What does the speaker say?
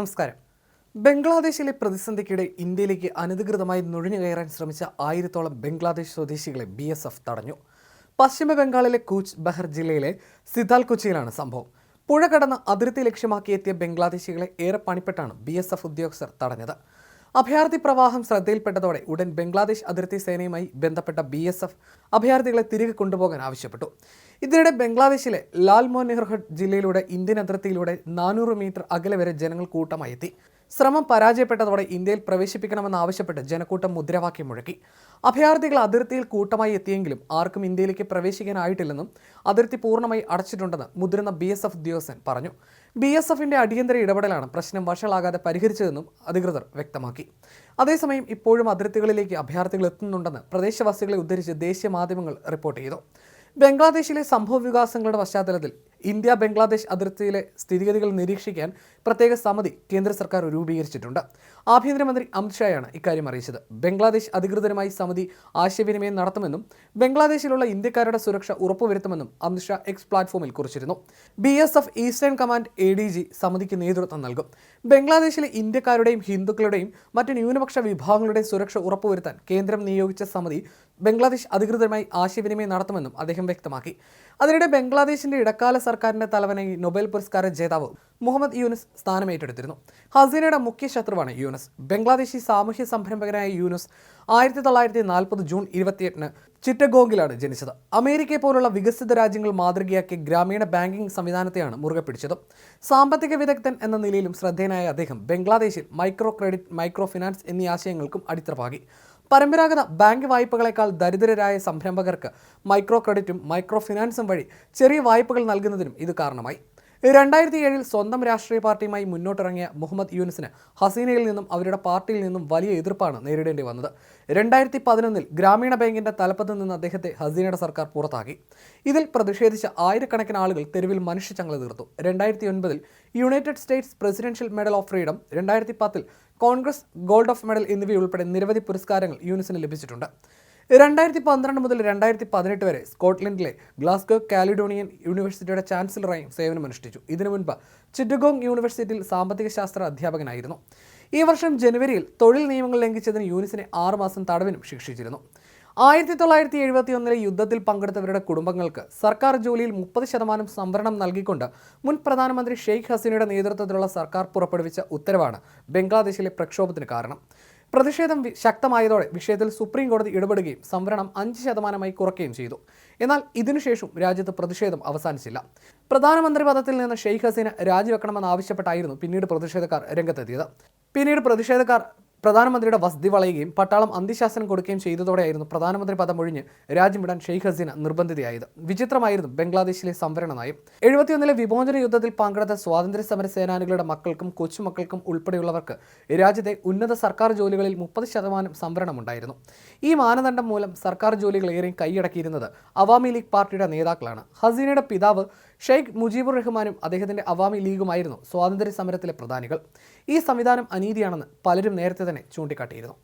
നമസ്കാരം. ബംഗ്ലാദേശിലെ പ്രതിസന്ധിക്കിടെ ഇന്ത്യയിലേക്ക് അനധികൃതമായി നുഴഞ്ഞു കയറാൻ ശ്രമിച്ച ആയിരത്തോളം ബംഗ്ലാദേശ് സ്വദേശികളെ ബി എസ് എഫ് തടഞ്ഞു. പശ്ചിമ ബംഗാളിലെ കൂച്ച് ബഹർ ജില്ലയിലെ സിതാൽ കൊച്ചിയിലാണ് സംഭവം. പുഴ കടന്ന് അതിർത്തി ലക്ഷ്യമാക്കി എത്തിയ ബംഗ്ലാദേശികളെ ഏറെ പണിപ്പെട്ടാണ് ബി എസ് എഫ് ഉദ്യോഗസ്ഥർ തടഞ്ഞത്. അഭയാർത്ഥി പ്രവാഹം ശ്രദ്ധയിൽപ്പെട്ടതോടെ ഉടൻ ബംഗ്ലാദേശ് അതിർത്തി സേനയുമായി ബന്ധപ്പെട്ട ബി എസ് എഫ് അഭയാർത്ഥികളെ തിരികെ കൊണ്ടുപോകാൻ ആവശ്യപ്പെട്ടു. ഇതിനിടെ ബംഗ്ലാദേശിലെ ലാൽ മോനിഹർഹട്ട് ജില്ലയിലൂടെ ഇന്ത്യൻ അതിർത്തിയിലൂടെ നാനൂറ് മീറ്റർ അകലെ വരെ ജനങ്ങൾ കൂട്ടമായി എത്തി. ശ്രമം പരാജയപ്പെട്ടതോടെ ഇന്ത്യയിൽ പ്രവേശിപ്പിക്കണമെന്നാവശ്യപ്പെട്ട് ജനക്കൂട്ടം മുദ്രാവാക്യം മുഴക്കി. അഭയാർത്ഥികൾ അതിർത്തിയിൽ കൂട്ടമായി എത്തിയെങ്കിലും ആർക്കും ഇന്ത്യയിലേക്ക് പ്രവേശിക്കാനായിട്ടില്ലെന്നും അതിർത്തി പൂർണമായി അടച്ചിട്ടുണ്ടെന്ന് മുതിർന്ന ബി എസ് എഫ് ഉദ്യോഗസ്ഥൻ പറഞ്ഞു. ബി എസ് എഫിന്റെ അടിയന്തര ഇടപെടലാണ് പ്രശ്നം വഷളാകാതെ പരിഹരിച്ചതെന്നും അധികൃതർ വ്യക്തമാക്കി. അതേസമയം ഇപ്പോഴും അതിർത്തികളിലേക്ക് അഭയാർത്ഥികൾ എത്തുന്നുണ്ടെന്ന് പ്രദേശവാസികളെ ഉദ്ധരിച്ച് ദേശീയ മാധ്യമങ്ങൾ റിപ്പോർട്ട് ചെയ്തു. ബംഗ്ലാദേശിലെ സംഭവ വികാസങ്ങളുടെ പശ്ചാത്തലത്തിൽ ഇന്ത്യ ബംഗ്ലാദേശ് അതിർത്തിയിലെ സ്ഥിതിഗതികൾ നിരീക്ഷിക്കാൻ പ്രത്യേക സമിതി കേന്ദ്ര സർക്കാർ രൂപീകരിച്ചിട്ടുണ്ട്. ആഭ്യന്തരമന്ത്രി അമിത്ഷായാണ് ഇക്കാര്യം അറിയിച്ചത്. ബംഗ്ലാദേശ് അധികൃതരുമായി സമിതി ആശയവിനിമയം നടത്തുമെന്നും ബംഗ്ലാദേശിലുള്ള ഇന്ത്യക്കാരുടെ സുരക്ഷ ഉറപ്പുവരുത്തുമെന്നും അമിത്ഷാ എക്സ് പ്ലാറ്റ്ഫോമിൽ കുറിച്ചിരുന്നു. B S F eastern command A D G സമിതിക്ക് നേതൃത്വം നൽകും. ബംഗ്ലാദേശിലെ ഇന്ത്യക്കാരുടെയും ഹിന്ദുക്കളുടെയും മറ്റ് ന്യൂനപക്ഷ വിഭാഗങ്ങളുടെയും സുരക്ഷ ഉറപ്പുവരുത്താൻ കേന്ദ്രം നിയോഗിച്ച സമിതി ബംഗ്ലാദേശ് അധികൃതരുമായി ആശയവിനിമയം നടത്തുമെന്നും അദ്ദേഹം വ്യക്തമാക്കി. അതിനിടെ ബംഗ്ലാദേശിന്റെ ഇടക്കാല സർക്കാരിന്റെ തലവനായി നൊബേൽ പുരസ്കാര ജേതാവ് മുഹമ്മദ് യൂനുസ് സ്ഥാനമേറ്റെടുത്തിരുന്നു. ഹസീനയുടെ മുഖ്യ ശത്രുവാണ് യൂനുസ്. ബംഗ്ലാദേശി സാമൂഹ്യ സംരംഭകനായ യൂനുസ് ആയിരത്തി തൊള്ളായിരത്തി നാൽപ്പത് ജൂൺ ഇരുപത്തിയെട്ടിന് ചിറ്റഗോങ്കിലാണ് ജനിച്ചത്. അമേരിക്കയെ പോലുള്ള വികസിത രാജ്യങ്ങൾ മാതൃകയാക്കി ഗ്രാമീണ ബാങ്കിംഗ് സംവിധാനത്തെയാണ് മുറുകെ പിടിച്ചത്. സാമ്പത്തിക വിദഗ്ധൻ എന്ന നിലയിലും ശ്രദ്ധേയനായ അദ്ദേഹം ബംഗ്ലാദേശിൽ മൈക്രോ ക്രെഡിറ്റ് മൈക്രോ ഫിനാൻസ് എന്നീ ആശയങ്ങൾക്കും അടിത്തറ പരമ്പരാഗത ബാങ്ക് വായ്പകളെക്കാൾ ദരിദ്രരായ സംരംഭകർക്ക് മൈക്രോ ക്രെഡിറ്റും മൈക്രോ ഫിനാൻസും വഴി ചെറിയ വായ്പകൾ നൽകുന്നതിനും ഇത് കാരണമായി. രണ്ടായിരത്തി ഏഴിൽ സ്വന്തം രാഷ്ട്രീയ പാർട്ടിയുമായി മുന്നോട്ടിറങ്ങിയ മുഹമ്മദ് യൂനിസിന് ഹസീനയിൽ നിന്നും അവരുടെ പാർട്ടിയിൽ നിന്നും വലിയ എതിർപ്പാണ് നേരിടേണ്ടി വന്നത്. രണ്ടായിരത്തി പതിനൊന്നിൽ ഗ്രാമീണ ബാങ്കിന്റെ തലപ്പത്ത് നിന്ന് അദ്ദേഹത്തെ ഹസീനയുടെ സർക്കാർ പുറത്താക്കി. ഇതിൽ പ്രതിഷേധിച്ച ആയിരക്കണക്കിന് ആളുകൾ തെരുവിൽ മനുഷ്യച്ചങ്ങല തീർത്തു. രണ്ടായിരത്തി ഒൻപതിൽ United States presidential medal of freedom രണ്ടായിരത്തി പത്തിൽ കോൺഗ്രസ് ഗോൾഡ് ഓഫ് മെഡൽ എന്നിവയുൾപ്പെടെ നിരവധി പുരസ്കാരങ്ങൾ യൂനിസിന് ലഭിച്ചിട്ടുണ്ട്. രണ്ടായിരത്തി പന്ത്രണ്ട് മുതൽ രണ്ടായിരത്തി പതിനെട്ട് വരെ സ്കോട്ട്ലൻഡിലെ ഗ്ലാസ്ഗോ കാലിഡോണിയൻ യൂണിവേഴ്സിറ്റിയുടെ ചാൻസലറായും സേവനമനുഷ്ഠിച്ചു. ഇതിനു മുൻപ് ചിറ്റഗോങ് യൂണിവേഴ്സിറ്റിയിൽ സാമ്പത്തിക ശാസ്ത്ര അധ്യാപകനായിരുന്നു. ഈ വർഷം ജനുവരിയിൽ തൊഴിൽ നിയമങ്ങൾ ലംഘിച്ചതിന് യൂനിസിനെ ആറുമാസം തടവിനും ശിക്ഷിച്ചിരുന്നു. ആയിരത്തി തൊള്ളായിരത്തി എഴുപത്തി ഒന്നിലെ യുദ്ധത്തിൽ പങ്കെടുത്തവരുടെ കുടുംബങ്ങൾക്ക് സർക്കാർ ജോലിയിൽ മുപ്പത് ശതമാനം സംവരണം നൽകിക്കൊണ്ട് മുൻ പ്രധാനമന്ത്രി ഷെയ്ഖ് ഹസീനയുടെ നേതൃത്വത്തിലുള്ള സർക്കാർ പുറപ്പെടുവിച്ച ഉത്തരവാണ് ബംഗ്ലാദേശിലെ പ്രക്ഷോഭത്തിന് കാരണം. പ്രതിഷേധം ശക്തമായതോടെ വിഷയത്തിൽ സുപ്രീം കോടതി ഇടപെടുകയും സംവരണം അഞ്ച് ശതമാനമായി കുറയ്ക്കുകയും ചെയ്തു. എന്നാൽ ഇതിനുശേഷം രാജ്യത്ത് പ്രതിഷേധം അവസാനിച്ചില്ല. പ്രധാനമന്ത്രി പദത്തിൽ നിന്ന് ഷെയ്ഖ് ഹസീന രാജിവെക്കണമെന്നാവശ്യപ്പെട്ടായിരുന്നു പിന്നീട് പ്രതിഷേധക്കാർ രംഗത്തെത്തിയത്. പിന്നീട് പ്രതിഷേധക്കാർ പ്രധാനമന്ത്രിയുടെ വസതി വളയുകയും പട്ടാളം അന്തിശാസനം കൊടുക്കുകയും ചെയ്തതോടെയായിരുന്നു പ്രധാനമന്ത്രി പദം ഒഴിഞ്ഞ് രാജ്യം വിടാൻ ഷെയ്ഖ് ഹസീന നിർബന്ധിതയായത്. വിചിത്രമായിരുന്നു ബംഗ്ലാദേശിലെ സംവരണ നയം. എഴുപത്തിയൊന്നിലെ വിമോചന യുദ്ധത്തിൽ പങ്കെടുത്ത സ്വാതന്ത്ര്യ സമര സേനാനികളുടെ മക്കൾക്കും കൊച്ചുമക്കൾക്കും ഉൾപ്പെടെയുള്ളവർക്ക് രാജ്യത്തെ ഉന്നത സർക്കാർ ജോലികളിൽ മുപ്പത് ശതമാനം സംവരണമുണ്ടായിരുന്നു ഈ മാനദണ്ഡം മൂലം സർക്കാർ ജോലികൾ ഏറെയും കൈയടക്കിയിരുന്നത് അവാമി ലീഗ് പാർട്ടിയുടെ നേതാക്കളാണ്. ഹസീനയുടെ പിതാവ് ഷെയ്ഖ് മുജീബുർ റഹ്മാനും അദ്ദേഹത്തിന്റെ അവാമി ലീഗുമായിരുന്നു സ്വാതന്ത്ര്യ സമരത്തിലെ പ്രധാനികൾ. ഈ സംവിധാനം അനീതിയാണെന്ന് പലരും നേരത്തെ തന്നെ ചൂണ്ടിക്കാട്ടിയിരുന്നു.